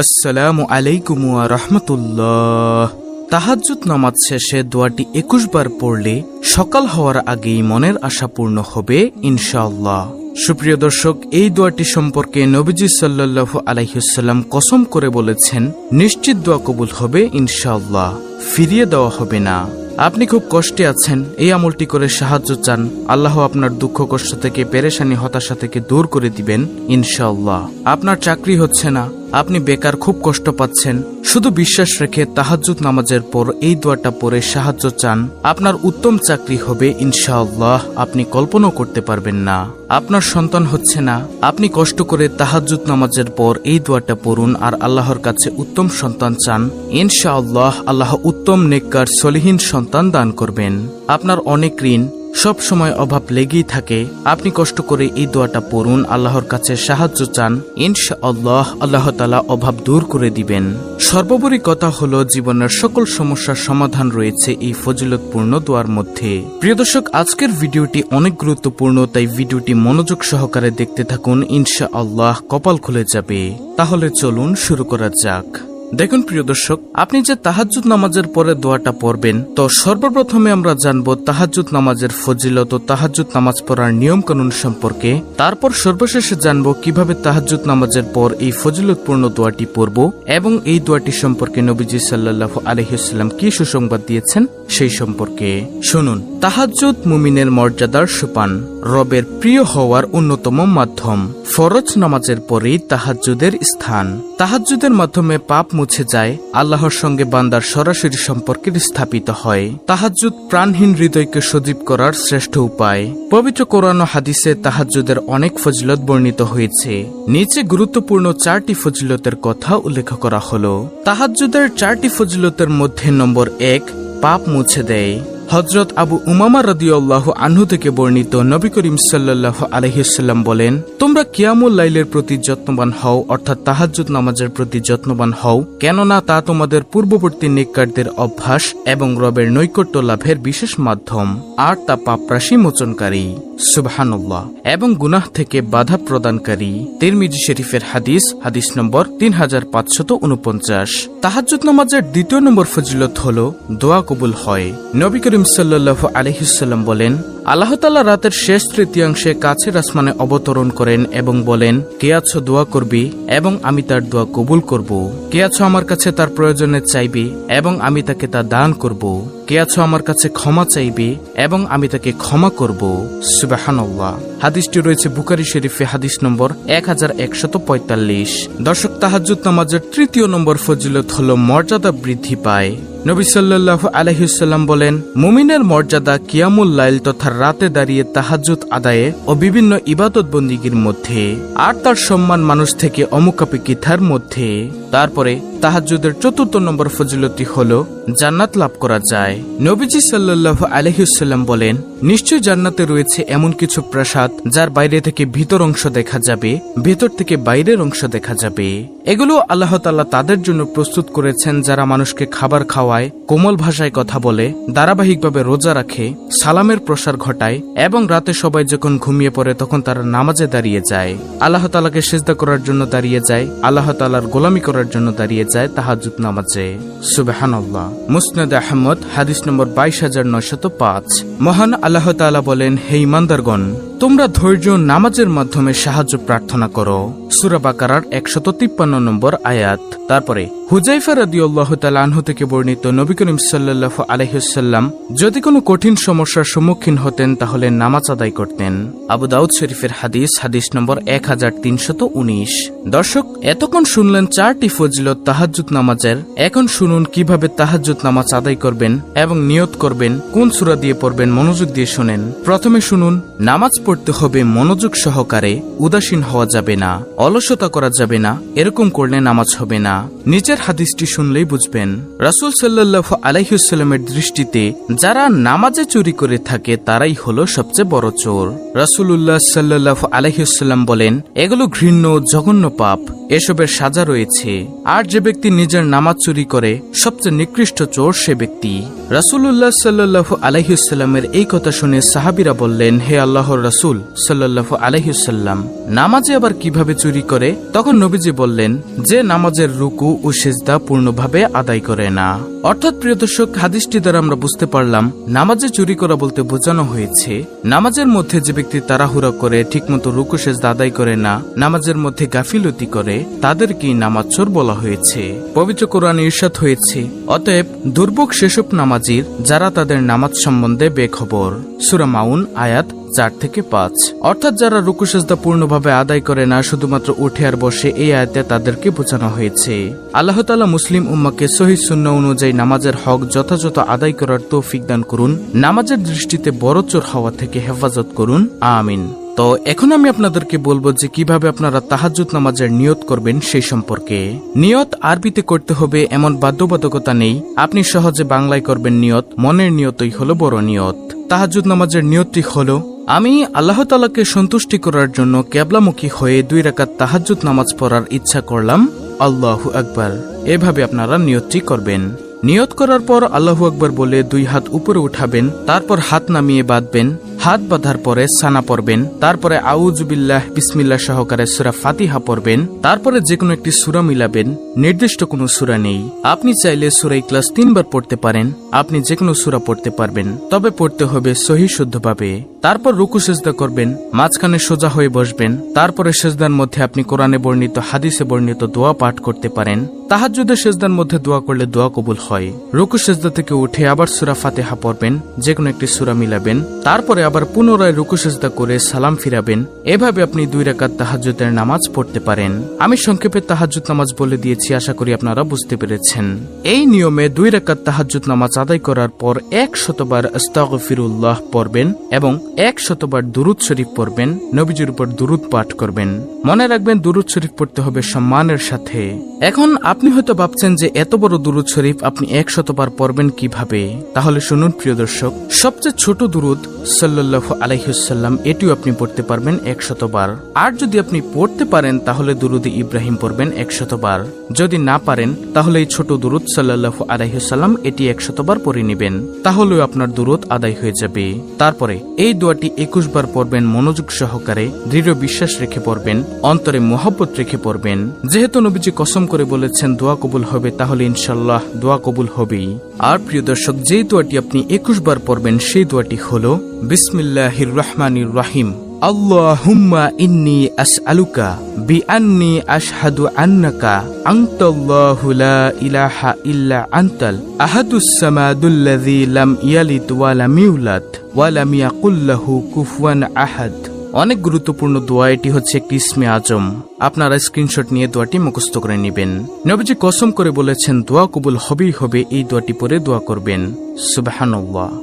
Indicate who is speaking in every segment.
Speaker 1: আসসালামু আলাইকুম ওয়া রাহমাতুল্লাহ। তাহাজ্জুদ নামাজ শেষে দোয়াটি একুশ বার পড়লে সকাল হওয়ার আগেই মনের আশা পূর্ণ হবে, ইনশাআল্লাহ। সুপ্রিয় দর্শক, এই দোয়াটি সম্পর্কে নবীজি সাল্লাল্লাহু আলাইহিসাল্লাম কসম করে বলেছেন, নিশ্চিত দোয়া কবুল হবে, ইনশাআল্লাহ। ফিরিয়ে দেওয়া হবে না। আপনি খুব কষ্টে আছেন, এই আমলটি করে সাহায্য চান, আল্লাহ আপনার দুঃখ, কষ্ট থেকে, পেরেশানি, হতাশা থেকে দূর করে দিবেন, ইনশাআল্লাহ। আপনার চাকরি হচ্ছে না আপনি বেকার খুব কষ্ট পাচ্ছেন। শুধু বিশ্বাস রেখে তাহাজ্জুদ নামাজের পর এই দোয়াটা পরে সাহায্য চান। আপনার উত্তম চাকরি হবে, ইনশাআল্লাহ। আপনি কল্পনাও করতে পারবেন না। আপনার সন্তান হচ্ছে না। আপনি কষ্ট করে তাহাজ্জুদ নামাজের পর এই দোয়াটা পড়ুন আর আল্লাহর কাছে উত্তম সন্তান চান। ইনশাআল্লাহ, আল্লাহ উত্তম নেককার, সলিহীন সন্তান দান করবেন। আপনার অনেক ঋণ সব সময় অভাব লেগেই থাকে। আপনি কষ্ট করে এই দোয়াটা পড়ুন, আল্লাহর কাছে সাহায্য চান। ইনশা আল্লাহ আল্লাহ তালা অভাব দূর করে দিবেন। সর্বোপরি কথা হলো, জীবনের সকল সমস্যার সমাধান রয়েছে এই ফজিলতপূর্ণ দোয়ার মধ্যে। প্রিয় দর্শক, আজকের ভিডিওটি অনেক গুরুত্বপূর্ণ, তাই ভিডিওটি মনোযোগ সহকারে দেখতে থাকুন। ইনশা আল্লাহ কপাল খুলে যাবে। তাহলে চলুন শুরু করা যাক। দেখুন প্রিয় দর্শক, আপনি যে তাহাজ্জুদ নামাজের পরে দোয়াটা পড়বেন, তো সর্বপ্রথমে আমরা জানব তাহাজ্জুদ নামাজের ফজিলত ও তাহাজ্জুদ নামাজ পড়ার নিয়ম কানুন সম্পর্কে। তারপর সর্বশেষে জানব কীভাবে তাহাজ্জুদ নামাজের পর এই ফজিলতপূর্ণ দোয়াটি পড়ব এবং এই দোয়াটি সম্পর্কে নবীজি সাল্লাল্লাহু আলহিহাল্লাম কি সুসংবাদ দিয়েছেন সেই সম্পর্কে। শুনুন, তাহাজ্জুদ মুমিনের মর্যাদার সোপান, রবের প্রিয় হওয়ার অন্যতম মাধ্যম, ফরজ নামাজের পরেই তাহাজ্জুদের স্থান। তাহাজ্জুদের মাধ্যমে পাপ মুছে যায়, আল্লাহর সঙ্গে বান্দার সরাসরি সম্পর্কে স্থাপিত হয়। তাহাজ্জুদ প্রাণহীন হৃদয়কে সজীব করার শ্রেষ্ঠ উপায়। পবিত্র কোরআন হাদিসে তাহাজ্জুদের অনেক ফজিলত বর্ণিত হয়েছে। নিচে গুরুত্বপূর্ণ চারটি ফজিলতের কথা উল্লেখ করা হল। তাহাজ্জুদের চারটি ফজিলতের মধ্যে নম্বর এক, পাপ মুছে দেয়। হজরত আবু উমামা রদিউল্লাহ আনহু থেকে বর্ণিত নবী করিম সাল্লাহ আলহিসাল্লাম বলেন, তোমরা কিয়ামুল লাইলের প্রতি যত্নবান হও, অর্থাৎ তাহাজ্জুদ নামাজের প্রতি যত্নবান হও, কেননা তা তোমাদের পূর্ববর্তী নিকারদের অভ্যাস এবং রবের নৈকট্য লাভের বিশেষ মাধ্যম, আর তা পাপরাশি মোচনকারী। সুবহানুল্লাহ। এবং গুনাহ থেকে বাধা প্রদানকারী। তিরমিজি শরীফের হাদিস হাদিস নম্বর তিন হাজার পাঁচশত উনপঞ্চাশ। তাহাজ্জুদ নামাজের দ্বিতীয় নম্বর ফজিলত হল, দোয়া কবুল হয়। নবী করিম সাল্লাহ আলহিসাল্লাম বলেন, আল্লাহ তাল্লাহ রাতের শেষ তৃতীয়াংশে কাছের আসমানে অবতরণ করেন এবং বলেন, কে আছো দোয়া করবি এবং আমি তার দোয়া কবুল করব। কে আছো আমার কাছে তার প্রয়োজনে চাইবি এবং আমি তাকে তা দান করব। আছো আমার কাছে ক্ষমা চাইবে এবং আমি তাকে ক্ষমা করব? সুবাহান্লাহ হাদিসটি রয়েছে বুকারি শরীফে, হাদিস নম্বর এক হাজার একশত পঁয়তাল্লিশ। দর্শক তাহাজুদ নামাজের তৃতীয় নম্বর ফজিলত হল মর্যাদা বৃদ্ধি পায়। নবী সাল্লাহ আলহিসাল্লাম বলেন, মুমিনের মর্যাদা কিয়ামুল লাইল তথা রাতে দাঁড়িয়ে তাহাজুদ আদায়ে ও বিভিন্ন ইবাদত বন্দিগির মধ্যে আর তার সম্মান মানুষ থেকে অমুকাপিকিথার মধ্যে। তারপরে তাহাজুদের চতুর্থ নম্বর ফজিলতি হল জান্নাত লাভ করা যায়। নবীজি সাল্লাহ আলহিউসাল্লাম বলেন, নিশ্চয় জান্নাতে রয়েছে এমন কিছু প্রাসাদ যার বাইরে থেকে ভিতর অংশ দেখা যাবে, ভেতর থেকে বাইরের অংশ দেখা যাবে। এগুলো আল্লাহ তাল্লাহ তাদের জন্য প্রস্তুত করেছেন যারা মানুষকে খাবার খাওয়ায়, কোমল ভাষায় কথা বলে, ধারাবাহিকভাবে রোজা রাখে, সালামের প্রসার ঘটায় এবং রাতে সবাই যখন ঘুমিয়ে পড়ে তখন তারা নামাজে দাঁড়িয়ে যায়। আল্লাহ তালাকে সেজদা করার জন্য দাঁড়িয়ে যায়, আল্লাহ তালার গোলামি করার জন্য দাঁড়িয়ে যায় তাহাজুদ নামাজে। সুবাহান্লাহ মুসনাদ আহমদ হাদিস নম্বর বাইশ হাজার নয়শত পাঁচ। মহান আল্লাহ তালা বলেন হে ইমানদারগণ তোমরা ধৈর্য নামাজের মাধ্যমে সাহায্য প্রার্থনা করো। সুরা বাকারার একশত তিপ্পান্ন নম্বর আয়াত। তারপরে, হুজাইফা রাদি আল্লাহ আনহু থেকে বর্ণিত নবী করিম সাল্লাহ আলহিসাল্লাম যদি কোনো কঠিন সমস্যার সম্মুখীন হতেন, তাহলে নামাজ আদায় করতেন। আবু দাউদ শরীফের হাদিস হাদিস নম্বর এক হাজার তিনশত উনিশ। দর্শক, এতক্ষণ শুনলেন চারটি ফজিলত তাহাজুদ নামাজের। এখন শুনুন কীভাবে তাহাজুদ নামাজ আদায় করবেন এবং নিয়ত করবেন, কোন সুরা দিয়ে পড়বেন, মনোযোগ দিয়ে শোনেন। প্রথমে শুনুন, নামাজ পড়তে হবে মনোযোগ সহকারে, উদাসীন হওয়া যাবে না, অলসতা করা যাবে না, এরকম করলে নামাজ হবে না। নিচের হাদিসটি শুনলেই বুঝবেন। রাসুল সাল্লাহ আলাইহুসাল্লামের দৃষ্টিতে যারা নামাজে চুরি করে থাকে, তারাই হলো সবচেয়ে বড় চোর। রাসুল্লাহ সাল্লাহ আলাইহুসাল্লাম বলেন, এগুলো ঘৃণ্য, জঘন্য পাপ। এসবের সাজা রয়েছে। আর যে ব্যক্তি নিজের নামাজ চুরি করে, সবচেয়ে নিকৃষ্ট চোর সে ব্যক্তি। রাসুল্লাহ সাল্লাহ আলহিউসাল্লামের এই কথা শুনে সাহাবিরা বললেন, হে আল্লাহর রাসুল রাসূল আলহিউসাল্লাম নামাজে আবার কীভাবে চুরি করে? তখন নবীজি বললেন, যে নামাজের রুকু ও সেজদা পূর্ণভাবে আদায় করে না। অর্থাৎ প্রিয় দর্শক, হাদিসটি দ্বারা আমরা বুঝতে পারলাম, নামাজে চুরি করা বলতে বোঝানো হয়েছে, নামাজের মধ্যে যে ব্যক্তি তাড়াহুড়া করে, ঠিকমতো রুকুশেষ দাদাই করে না, নামাজের মধ্যে গাফিলতি করে তাদেরকেই নামাজ চোর বলা হয়েছে। পবিত্র কোরআন ঈর্ষাদ হয়েছে, অতএব দুর্ভোগ সেসব নামাজির যারা তাদের নামাজ সম্বন্ধে বেখবর। সুরা মাউন, আয়াত চার থেকে পাঁচ। অর্থাৎ যারা রুকু সেজদা পূর্ণভাবে আদায় করে না, শুধুমাত্র উঠে আর বসে এই আয়াতে তাদেরকে বোঝানো হয়েছে। আল্লাহ তালা মুসলিম উম্মাকে সহি শূন্য অনুযায়ী নামাজের হক যথাযথ আদায় করার তৌফিক দান করুন, নামাজের দৃষ্টিতে বড় চোর হওয়া থেকে হেফাজত করুন, আমিন। তো এখন আমি আপনাদেরকে বলব যে কীভাবে আপনারা তাহাজুদ নামাজের নিয়ত করবেন সেই সম্পর্কে। নিয়ত আরবিতে করতে হবে এমন বাধ্যবাধকতা নেই। আপনি সহজে বাংলায় করবেন নিয়ত, মনের নিয়তই হলো বড় নিয়ত। তাহাজুদ নামাজের নিয়তটি হলো আমি আল্লাহ তালাকে সন্তুষ্টি করার জন্য ক্যাবলামুখী হয়ে দুই রাকাত তাহাজুদ নামাজ পড়ার ইচ্ছা করলাম। আল্লাহু আকবার। এভাবে আপনারা নিয়তটি করবেন। নিয়ত করার পর আল্লাহু আকবর বলে দুই হাত উপরে উঠাবেন, তারপর হাত নামিয়ে বাঁধবেন, হাত বাঁধার পরে সানা পড়বেন, তারপরে আউজুবিল্লাহ বিসমিল্লাহ সহকারে সুরা ফাতিহা পড়বেন, তারপরে যে কোনো একটি সুরা মিলাবেন, নির্দিষ্ট কোনো সুরা নেই। আপনি চাইলে সুরা ক্লাস তিনবার পড়তে পারেন, আপনি যে কোনো সুরা পড়তে পারবেন, তবে পড়তে হবে সহি শুদ্ধভাবে। তারপর রুকু সেজদা করবেন, মাঝখানে সোজা হয়ে বসবেন, তারপরে সেজদার মধ্যে আপনি কোরআনে বর্ণিত, হাদিসে বর্ণিত দোয়া পাঠ করতে পারেন। তাহাজুদের সেজদার মধ্যে দোয়া করলে দোয়া কবুল হয়। রুকু সেজদা থেকে উঠে আবার সুরা ফাতেহা পড়বেন যে কোনো একটি সুরা মিলাবেন, তারপরে আবার পুনরায় রুকু সেজদা করে সালাম ফিরাবেন। এভাবে আপনি দুই রাকাত তাহাজুদের নামাজ পড়তে পারেন। আমি সংক্ষেপে তাহাজুদ নামাজ বলে দিয়েছি, আশা করি আপনারা বুঝতে পেরেছেন। এই নিয়মে দুই রাকাত তাহাজুদ নামাজ আদায় করার পর এক শতবার আস্তাগফিরুল্লাহ পড়বেন এবং এক শতবার দুরুদ শরীফ পড়বেন, নবীজির উপর দুরুদ পাঠ করবেন। মনে রাখবেন, দুরুদ শরীফ পড়তে হবে সম্মানের সাথে। এখন আপনি হয়তো ভাবছেন যে এত বড় দুরুদ শরীফ আপনি এক শতবার পড়বেন কীভাবে? তাহলে শুনুন, প্রিয় দর্শক, সবচেয়ে ছোট দুরুদ সাল্লাহ আলাইহুসাল্লাম এটিও আপনি পড়তে পারবেন এক শতবার আর যদি আপনি পড়তে পারেন, তাহলে দুরুদ ইব্রাহিম পড়বেন এক শতবার যদি না পারেন, তাহলে এই ছোট দুরুদ সাল্লাহ আলাইহুসাল্লাম এটি এক শতবার পড়ে নেবেন। তাহলেও আপনার দুরুদ আদায় হয়ে যাবে। তারপরে, এই দোয়াটি একুশ বার পড়বেন মনোযোগ সহকারে, দৃঢ় বিশ্বাস রেখে পড়বেন, অন্তরে মোহাব্বত রেখে পড়বেন। যেহেতু নবীজি কসম করে বলেছেন, দোয়া কবুল হবে তাহলে ইনশাল্লাহ দোয়া কবুল হবেই। আর প্রিয় দর্শক, যেই দোয়াটি আপনি একুশ বার পড়বেন, সেই দোয়াটি হল, বিসমিল্লাহির রহমানির রাহিম। اللهم إني أسألك بأني أشهد أنك أنت الله لا إله إلا أنت الأحد السماد الذي لم يلد ولم يولد ولم يقل له كفوا أحد. অনেক গুরুত্বপূর্ণ দোয়া, এটি হচ্ছে একটি ইসমে আজম। আপনারা স্ক্রিনশট নিয়ে দোয়াটি মুখস্থ করে নেবেন। নবীজি কসম করে বলেছেন, দোয়া কবুল হবেই হবে, এই দোয়াটি পরে দোয়া করবেন।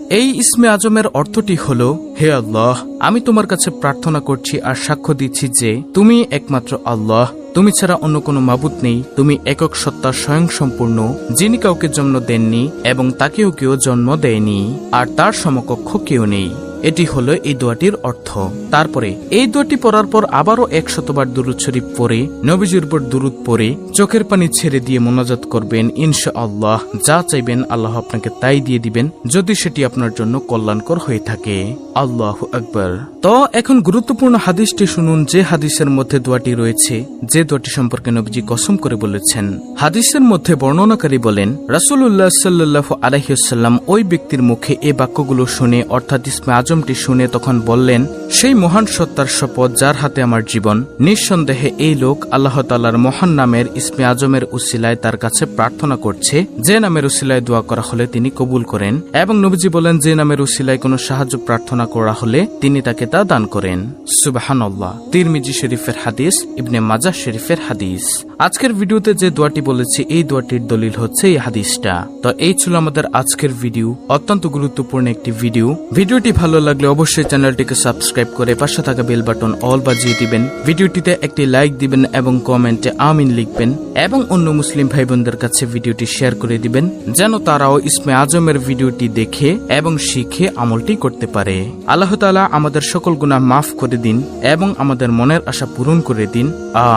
Speaker 1: এই ইসমে আজমের অর্থটি হল, হে আল্লাহ, আমি তোমার কাছে প্রার্থনা করছি আর সাক্ষ্য দিচ্ছি যে, তুমি একমাত্র আল্লাহ। তুমি ছাড়া অন্য কোনো মাবুত নেই। তুমি একক সত্তা স্বয়ং সম্পূর্ণ যিনি কাউকে জন্ম দেননি এবং তাকেও কেউ জন্ম দেয়নি, আর তার সমকক্ষ কেউ নেই। এটি হলো এই দোয়াটির অর্থ। তারপরে, এই দোয়াটি পড়ার পর আবারও এক শতবার দুরুদ শরীফ পরে নবীজির উপর দুরুদ পরে চোখের পানি ছেড়ে দিয়ে মোনাজাত করবেন ইনশা আল্লাহ যা চাইবেন আল্লাহ আপনাকে তাই দিয়ে দিবেন, যদি সেটি আপনার জন্য কল্যাণকর হয়ে থাকে। আল্লাহ আকবর। তো এখন গুরুত্বপূর্ণ হাদিসটি শুনুন, যে হাদিসের মধ্যে দোয়াটি রয়েছে, যে দোয়াটি সম্পর্কে নবীজি কসম করে বলেছেন। হাদিসের মধ্যে বর্ণনাকারী বলেন রাসুল্লাহ সাল্লাহ আলহিউসাল্লাম ওই ব্যক্তির মুখে এই বাক্যগুলো শুনে, অর্থাৎ ইসমে আজমটি শুনে তখন বললেন, সেই মহান সত্তার শপথ যার হাতে আমার জীবন, নিঃসন্দেহে এই লোক আল্লাহ তাল্লার মহান নামের ইসমে আজমের উসিলায় তার কাছে প্রার্থনা করছে। যে নামের উসিলায় দোয়া করা হলে তিনি কবুল করেন এবং নবীজি বলেন, যে নামের উসিলায় কোনো সাহায্য প্রার্থনা করা হলে তিনি তাকে তা দান করেন। সুবাহান্লাহ তিরমিজি শরীফের হাদিস, ইবনে মাজা শরীফের হাদিস। আজকের ভিডিওতে যে দোয়াটি বলেছি, এই দোয়াটির দলিল হচ্ছে এই হাদিসটা। তো এই ছিল আমাদের আজকের ভিডিও, অত্যন্ত গুরুত্বপূর্ণ একটি ভিডিও। ভিডিওটি ভালো লাগলে অবশ্যই চ্যানেলটিকে সাবস্ক্রাইব করে পাশে থাকা বেল বাটন অল বাজিয়ে দিবেন। ভিডিওটিতে একটি লাইক দিবেন এবং কমেন্টে আমিন লিখবেন এবং অন্য মুসলিম ভাই বোনদের কাছে ভিডিওটি শেয়ার করে দিবেন, যেন তারাও ইসমে আজমের ভিডিওটি দেখে এবং শিখে আমলটি করতে পারে। আল্লাহ তালা আমাদের সকল গুনাহ মাফ করে দিন এবং আমাদের মনের আশা পূরণ করে দিন।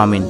Speaker 1: আমিন।